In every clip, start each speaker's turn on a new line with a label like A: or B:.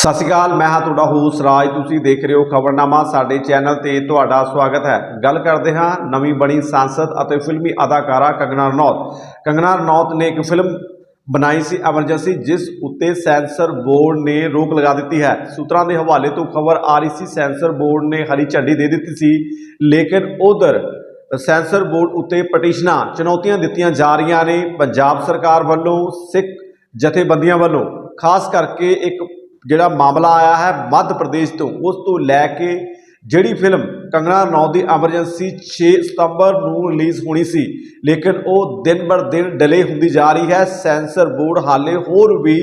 A: ਸਤਿ ਸ਼੍ਰੀ ਅਕਾਲ, ਮੈਂ ਹਾਂ ਤੁਹਾਡਾ ਹੋਸ ਰਾਜ। ਤੁਸੀਂ ਦੇਖ ਰਹੇ ਹੋ ਖਬਰਨਾਮਾ, ਸਾਡੇ ਚੈਨਲ ਤੇ ਤੁਹਾਡਾ ਸਵਾਗਤ ਹੈ। ਗੱਲ ਕਰਦੇ ਹਾਂ ਨਵੀਂ ਬਣੀ ਸੰਸਦ ਅਤੇ ਫਿਲਮੀ ਅਦਾਕਾਰਾ ਕੰਗਨਾ ਰਣੌਤ। ਕੰਗਨਾ ਰਣੌਤ ਨੇ ਇੱਕ ਫਿਲਮ ਬਣਾਈ ਸੀ ਐਮਰਜੈਂਸੀ, ਜਿਸ ਉੱਤੇ ਸੈਂਸਰ ਬੋਰਡ ਨੇ ਰੋਕ ਲਗਾ ਦਿੱਤੀ ਹੈ। ਸੂਤਰਾਂ ਦੇ ਹਵਾਲੇ ਤੋਂ ਖਬਰ ਆ ਰਹੀ ਸੀ, ਸੈਂਸਰ ਬੋਰਡ ਨੇ ਹਰੀ ਝੰਡੀ ਦੇ ਦਿੱਤੀ ਸੀ, ਲੇਕਿਨ ਉਧਰ ਸੈਂਸਰ ਬੋਰਡ ਉੱਤੇ ਪਟੀਸ਼ਨਾਂ ਚੁਣੌਤੀਆਂ ਦਿੱਤੀਆਂ ਜਾ ਰਹੀਆਂ ਨੇ। ਪੰਜਾਬ ਸਰਕਾਰ ਵੱਲੋਂ, ਸਿੱਖ ਜਥੇਬੰਦੀਆਂ ਵੱਲੋਂ, ਖਾਸ ਕਰਕੇ ਇੱਕ ਜਿਹੜਾ ਮਾਮਲਾ ਆਇਆ ਹੈ ਮੱਧ ਪ੍ਰਦੇਸ਼ ਤੋਂ, ਉਸ ਤੋਂ ਲੈ ਕੇ ਜਿਹੜੀ ਫਿਲਮ ਕੰਗਣਾ ਰਣੌਤ ਦੀ ਐਮਰਜੈਂਸੀ 6 ਸਤੰਬਰ ਨੂੰ ਰਿਲੀਜ਼ ਹੋਣੀ ਸੀ, ਲੇਕਿਨ ਉਹ ਦਿਨ ਬਰ ਦਿਨ ਡਿਲੇ ਹੁੰਦੀ ਜਾ ਰਹੀ ਹੈ, ਸੈਂਸਰ ਬੋਰਡ ਹਾਲੇ ਹੋਰ ਵੀ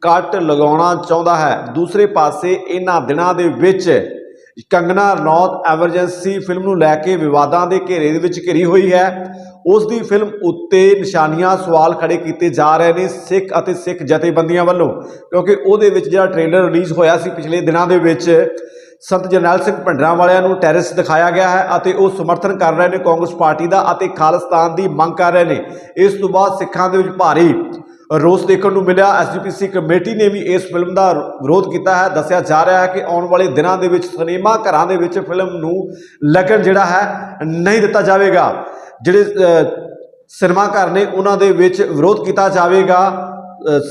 A: ਕੱਟ ਲਗਾਉਣਾ ਚਾਹੁੰਦਾ ਹੈ। ਦੂਸਰੇ ਪਾਸੇ ਇਹਨਾਂ ਦਿਨਾਂ ਦੇ ਵਿੱਚ ਕੰਗਣਾ ਰਣੌਤ ਐਮਰਜੈਂਸੀ ਫਿਲਮ ਨੂੰ ਲੈ ਕੇ ਵਿਵਾਦਾਂ ਦੇ ਘੇਰੇ ਦੇ ਵਿੱਚ ਘਿਰੀ ਹੋਈ ਹੈ। ਉਸ ਦੀ ਫਿਲਮ ਉੱਤੇ ਨਿਸ਼ਾਨੀਆਂ ਸਵਾਲ ਖੜੇ ਕੀਤੇ ਜਾ ਰਹੇ ਨੇ ਸਿੱਖ ਅਤੇ ਸਿੱਖ ਜਥੇਬੰਦੀਆਂ ਵੱਲੋਂ, ਕਿਉਂਕਿ ਉਹਦੇ ਵਿੱਚ ਜਿਹੜਾ ਟ੍ਰੇਲਰ ਰਿਲੀਜ਼ ਹੋਇਆ ਸੀ ਪਿਛਲੇ ਦਿਨਾਂ ਦੇ ਵਿੱਚ, ਸੰਤ ਜਰਨੈਲ ਸਿੰਘ ਭੰਡਰਾਂ ਵਾਲਿਆਂ ਨੂੰ ਟੈਰਰਿਸਟ ਦਿਖਾਇਆ ਗਿਆ ਹੈ ਅਤੇ ਉਹ ਸਮਰਥਨ ਕਰ ਰਹੇ ਨੇ ਕਾਂਗਰਸ ਪਾਰਟੀ ਦਾ ਅਤੇ ਖਾਲਿਸਤਾਨ ਦੀ ਮੰਗ ਕਰ ਰਹੇ ਨੇ। ਇਸ ਤੋਂ ਬਾਅਦ ਸਿੱਖਾਂ ਦੇ ਵਿੱਚ ਭਾਰੀ ਰੋਸ ਦੇਖਣ ਨੂੰ ਮਿਲਿਆ। ਐਸਜੀਪੀਸੀ ਕਮੇਟੀ ਨੇ ਵੀ ਇਸ ਫਿਲਮ ਦਾ ਵਿਰੋਧ ਕੀਤਾ ਹੈ। ਦੱਸਿਆ ਜਾ ਰਿਹਾ ਹੈ ਕਿ ਆਉਣ ਵਾਲੇ ਦਿਨਾਂ ਦੇ ਵਿੱਚ, ਸਿਨੇਮਾ ਘਰਾਂ ਦੇ ਵਿੱਚ ਫਿਲਮ ਨੂੰ ਲੱਗਣ ਜਿਹੜਾ ਹੈ, ਨਹੀਂ ਦਿੱਤਾ ਜਾਵੇਗਾ। ਜਿਹੜੇ ਅ, ਸਿਨੇਮਾ ਘਰ ਨੇ ਉਹਨਾਂ ਦੇ ਵਿੱਚ ਵਿਰੋਧ ਕੀਤਾ ਜਾਵੇਗਾ।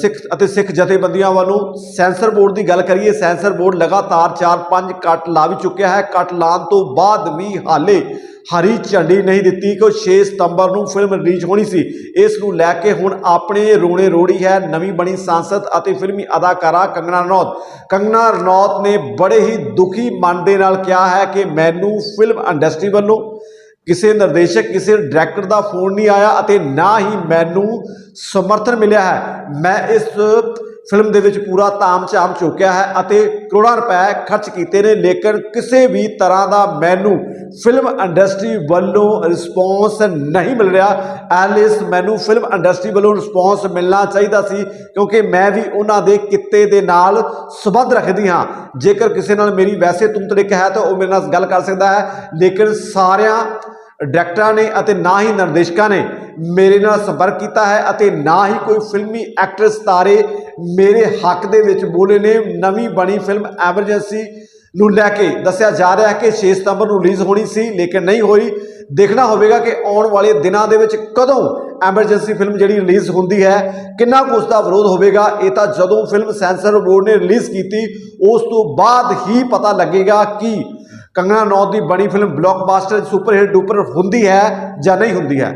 A: ਸਿੱਖ ਅਤੇ ਸਿੱਖ ਜਥੇਬੰਦੀਆਂ ਵੱਲੋਂ ਸੈਂਸਰ ਬੋਰਡ ਦੀ ਗੱਲ ਕਰੀਏ ਸੈਂਸਰ ਬੋਰਡ ਲਗਾਤਾਰ 4-5 ਕੱਟ ਲਾ ਵੀ ਚੁੱਕਿਆ ਹੈ। ਕੱਟ ਲਾਉਣ ਤੋਂ ਬਾਅਦ ਵੀ ਹਾਲੇ ਹਰੀ ਝੰਡੀ ਨਹੀਂ ਦਿੱਤੀ ਕਿ 6 ਸਤੰਬਰ ਨੂੰ ਫਿਲਮ ਰਿਲੀਜ਼ ਹੋਣੀ ਸੀ। ਇਸ ਨੂੰ ਲੈ ਕੇ ਹੁਣ ਆਪਣੇ ਰੋਣੇ ਰੋੜੀ ਹੈ। ਨਵੀਂ ਬਣੀ ਸਾਂਸਦ ਅਤੇ ਫਿਲਮੀ ਅਦਾਕਾਰਾ ਕੰਗਨਾ ਰਣੌਤ। ਕੰਗਨਾ ਰਣੌਤ ਨੇ ਬੜੇ ਹੀ ਦੁਖੀ ਮਨ ਦੇ ਨਾਲ ਕਿਹਾ ਹੈ ਕਿ ਮੈਨੂੰ ਫਿਲਮ ਇੰਡਸਟਰੀ ਵੱਲੋਂ ਕਿਸੇ ਨਿਰਦੇਸ਼ਕ, ਕਿਸੇ ਡਾਇਰੈਕਟਰ ਦਾ ਫੋਨ ਨਹੀਂ ਆਇਆ ਅਤੇ ਨਾ ਹੀ ਮੈਨੂੰ ਸਮਰਥਨ ਮਿਲਿਆ ਹੈ। ਮੈਂ ਇਸ ਫਿਲਮ ਦੇ ਵਿੱਚ ਪੂਰਾ ਤਾਮ-ਝਾਮ ਚੁੱਕਿਆ ਹੈ ਅਤੇ ਕਰੋੜਾਂ ਰੁਪਏ ਖਰਚ ਕੀਤੇ ਨੇ, ਲੇਕਿਨ ਕਿਸੇ ਵੀ ਤਰ੍ਹਾਂ ਦਾ ਮੈਨੂੰ ਫਿਲਮ ਇੰਡਸਟਰੀ ਵੱਲੋਂ ਰਿਸਪੌਂਸ ਨਹੀਂ ਮਿਲ ਰਿਹਾ। ਐਲਿਸ ਮੈਨੂੰ ਫਿਲਮ ਇੰਡਸਟਰੀ ਵੱਲੋਂ ਰਿਸਪੌਂਸ ਮਿਲਣਾ ਚਾਹੀਦਾ ਸੀ, ਕਿਉਂਕਿ ਮੈਂ ਵੀ ਉਹਨਾਂ ਦੇ ਕਿੱਤੇ ਦੇ ਨਾਲ ਸਬੰਧ ਰੱਖਦੀ ਹਾਂ। ਜੇਕਰ ਕਿਸੇ ਨਾਲ ਮੇਰੀ ਵੈਸੇ ਤੁਮ ਤਰੀਕ ਹੈ ਤਾਂ ਉਹ ਮੇਰੇ ਨਾਲ ਗੱਲ ਕਰ ਸਕਦਾ ਹੈ, ਲੇਕਿਨ ਸਾਰਿਆਂ ਡਾਇਰੈਕਟਰਾਂ ਨੇ ਅਤੇ ਨਾ ਹੀ ਨਿਰਦੇਸ਼ਕਾਂ ਨੇ ਮੇਰੇ ਨਾਲ ਸੰਪਰਕ ਕੀਤਾ ਹੈ ਅਤੇ ਨਾ ਹੀ ਕੋਈ ਫਿਲਮੀ ਐਕਟਰਸ ਤਾਰੇ ਮੇਰੇ ਹੱਕ ਦੇ ਵਿੱਚ ਬੋਲੇ ਨੇ। ਨਵੀਂ ਬਣੀ ਫਿਲਮ ਐਮਰਜੈਂਸੀ ਨੂੰ ਲੈ ਕੇ ਦੱਸਿਆ ਜਾ ਰਿਹਾ ਹੈ ਕਿ 6 ਸਤੰਬਰ ਨੂੰ ਰਿਲੀਜ਼ ਹੋਣੀ ਸੀ, ਲੇਕਿਨ ਨਹੀਂ ਹੋਈ। ਦੇਖਣਾ ਹੋਵੇਗਾ ਕਿ ਆਉਣ ਵਾਲੇ ਦਿਨਾਂ ਦੇ ਵਿੱਚ ਕਦੋਂ ਐਮਰਜੈਂਸੀ ਫਿਲਮ ਜਿਹੜੀ ਰਿਲੀਜ਼ ਹੁੰਦੀ ਹੈ, ਕਿੰਨਾ ਕੁ ਉਸ ਦਾ ਵਿਰੋਧ ਹੋਵੇਗਾ, ਇਹ ਤਾਂ ਜਦੋਂ ਫਿਲਮ ਸੈਂਸਰ ਬੋਰਡ ਨੇ ਰਿਲੀਜ਼ ਕੀਤੀ, ਉਸ ਤੋਂ ਬਾਅਦ ਹੀ ਪਤਾ ਲੱਗੇਗਾ ਕਿ ਕੰਗਣਾ ਰਣੌਤ ਦੀ ਬਣੀ film blockbuster super hit duper ਹੁੰਦੀ ਹੈ ਜਾਂ ਨਹੀਂ ਹੁੰਦੀ ਹੈ?